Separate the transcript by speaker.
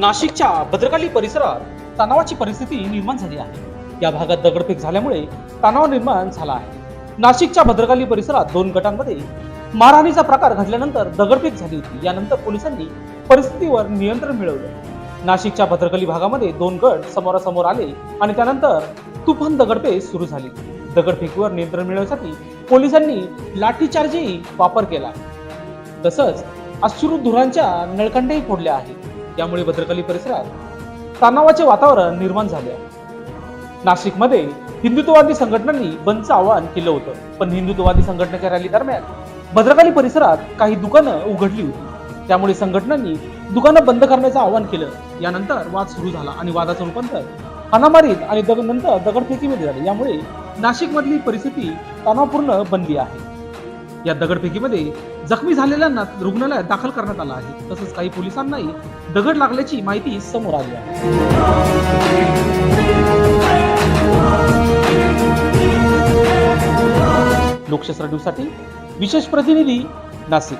Speaker 1: नाशिकच्या भद्रकाली परिसरात तणावाची परिस्थिती निर्माण झाली आहे. या भागात दगडफेक झाल्यामुळे तणाव निर्माण झाला आहे. नाशिकच्या भद्रकाली परिसरात दोन गटांमध्ये मारहाणीचा प्रकार घडल्यानंतर दगडफेक झाली होती. यानंतर पोलिसांनी परिस्थितीवर नियंत्रण मिळवलं. नाशिकच्या भद्रकाली भागामध्ये दोन गट समोरासमोर आले आणि त्यानंतर तुफान दगडफेक सुरू झाली. दगडफेकीवर नियंत्रण मिळवण्यासाठी पोलिसांनी लाठीचार्जही वापर केला. तसंच अश्रुधुरांच्या धुरांच्या फोडल्या आहेत. यामुळे भद्रकाली परिसरात तणावाचे वातावरण निर्माण झाले नाशिकमध्ये हिंदुत्ववादी संघटनांनी बंदचं आवाहन केलं होतं. पण हिंदुत्ववादी संघटनेच्या रॅली दरम्यान भद्रकाली परिसरात काही दुकानं उघडली होती. त्यामुळे संघटनांनी दुकानं बंद करण्याचं आवाहन केलं. यानंतर वाद सुरू झाला आणि वादाचं रूपांतर हानामारीत आणि दग नंतर दगडफेकीमध्ये झाले. यामुळे नाशिकमधली परिस्थिती तणावपूर्ण बनली आहे. या दगडफेकीमध्ये जखमी झालेल्यांना रुग्णालयात दाखल करण्यात आलं आहे. तसंच काही पोलिसांनाही दगड लागल्याची माहिती समोर आली आहे. लोकशास्त्र न्यूजसाठी विशेष प्रतिनिधी नाशिक.